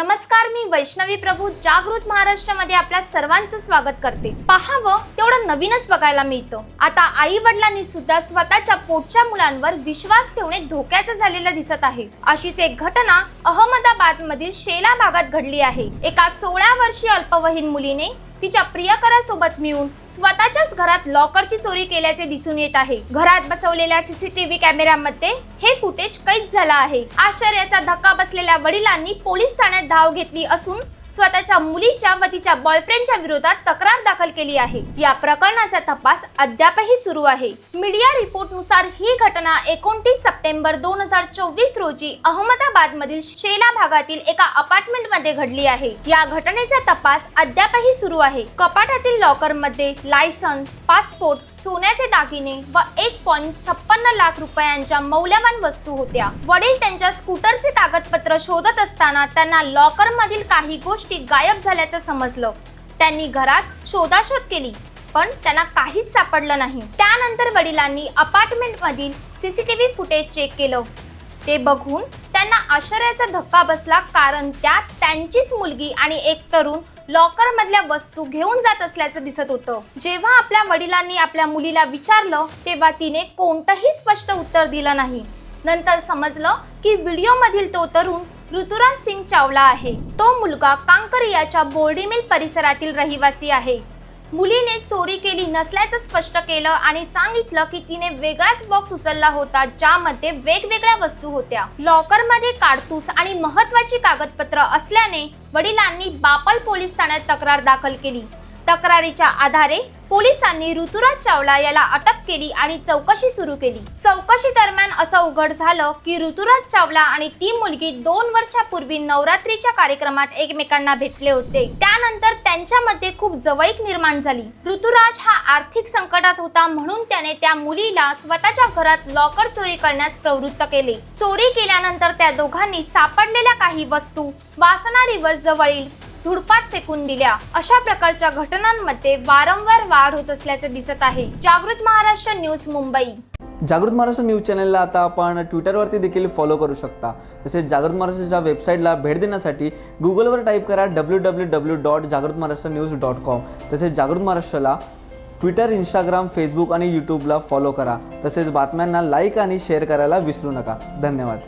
नमस्कार मी वैष्णवी प्रभू जागृत महाराष्ट्रामध्ये आपल्या सर्वांचं स्वागत करते. पहावं तेवढं नवीनच बघायला मिळतं. आता आई वडिलांनी सुद्धा स्वतःच्या पोटच्या मुलांवर विश्वास ठेवणे धोक्याचं झालेलं दिसत आहे. अशीच एक घटना अहमदाबाद मधील शेला भागात घडली आहे. एका सोळा वर्षीय अल्पवयीन मुलीने तिच्या प्रियकरासोबत मिळून स्वतःच्याच घरात लॉकरची चोरी केल्याचे दिसून येत आहे. घरात बसवलेल्या सीसीटीव्ही कॅमेऱ्यामध्ये हे फुटेज कैद झाला आहे. आश्चर्याचा धक्का बसलेल्या वडिलांनी पोलीस ठाण्यात धाव घेतली असून स्वतःच्या मुलीच्या व तिच्या बॉयफ्रेंडच्या विरोधात तक्रार दाखल केली आहे. या प्रकरणाचा तपास अद्यापही सुरू आहे. मीडिया रिपोर्टनुसार ही घटना एकोणतीस सप्टेंबर दोन हजार चोवीस रोजी अहमदाबाद मधील शेला भागातील एका अपार्टमेंटमध्ये घडली आहे. या घटनेचा तपास अद्यापही सुरू आहे. कपाटातील लॉकरमध्ये लायसन्स पासपोर्ट सोन्याचे दागिने व एक पॉईंट छप्पन्न लाख रुपयांच्या मौल्यवान वस्तू होत्या. वडील त्यांच्या स्कूटरचे कागदपत्र शोधत असताना त्यांना लॉकर मधील काही गोष्टी गायब झाल्याचं समजलं. त्यांनी घरात शोधाशोध केली पण त्यांना काहीच सापडलं नाही. त्यानंतर वडिलांनी अपार्टमेंट मधील सीसीटीव्ही फुटेज चेक केलं. ते बघून त्यांना आश्चर्याचा धक्का बसला कारण त्यात त्यांचीच मुलगी आणि एक तरुण लॉकर मधल्या वस्तू घेऊन जात असल्याचं दिसत होतं. जेव्हा आपल्या वडिलांनी आपल्या मुलीला विचारलं तेव्हा तिने कोणतंही स्पष्ट उत्तर दिलं नाही. नंतर समजलं की व्हिडिओ मधील तो तरुण ऋतुराज सिंग चावला आहे. तो मुलगा कांकरियाच्या बोर्डीमिल परिसरातील रहिवासी आहे. मुलीने चोरी केली नसल्याचं स्पष्ट केलं आणि सांगितलं की तिने वेगळाच बॉक्स उचलला होता ज्यामध्ये वेगवेगळ्या वस्तू होत्या. लॉकरमध्ये काडतूस आणि महत्वाची कागदपत्र असल्याने वडिलांनी बापल पोलीस ठाण्यात तक्रार दाखल केली. तक्रारीच्या आधारे पोलिसांनी ऋतुराज चावला याला अटक केली आणि चौकशी सुरू केली. चौकशी दरम्यान असं उघड झालं की ऋतुराज चावला आणि ती मुलगी दोन वर्षापूर्वी नवरात्रीच्या कार्यक्रमात एकमेकांना भेटले होते. त्यानंतर त्यांच्यामध्ये खूप जवळीक निर्माण झाली. ऋतुराज हा आर्थिक संकटात होता म्हणून त्याने त्या मुलीला स्वतःच्या घरात लॉकर चोरी करण्यास प्रवृत्त केले. चोरी केल्यानंतर त्या दोघांनी सापडलेल्या काही वस्तू वासना रिव्हर जवळील झुडपात फेकून दिल्या. अशा प्रकारच्या घटनांमध्ये वारंवार वाढ होत असल्याचे दिसत आहे. जागृत महाराष्ट्र न्यूज मुंबई. जागृत महाराष्ट्र न्यूज चॅनलला आता आपण ट्विटरवरती देखील फॉलो करू शकता. तसेच जागृत महाराष्ट्रच्या वेबसाईटला भेट देण्यासाठी गुगलवर टाईप करा डब्ल्यू डब्ल्यू डब्ल्यू डॉट जागृत महाराष्ट्र न्यूज डॉट कॉम तसेच जागृत महाराष्ट्राला ट्विटर इंस्टाग्राम फेसबुक आणि यूट्यूबला फॉलो करा. तसेच बातम्यांना लाईक आणि शेअर करायला विसरू नका. धन्यवाद.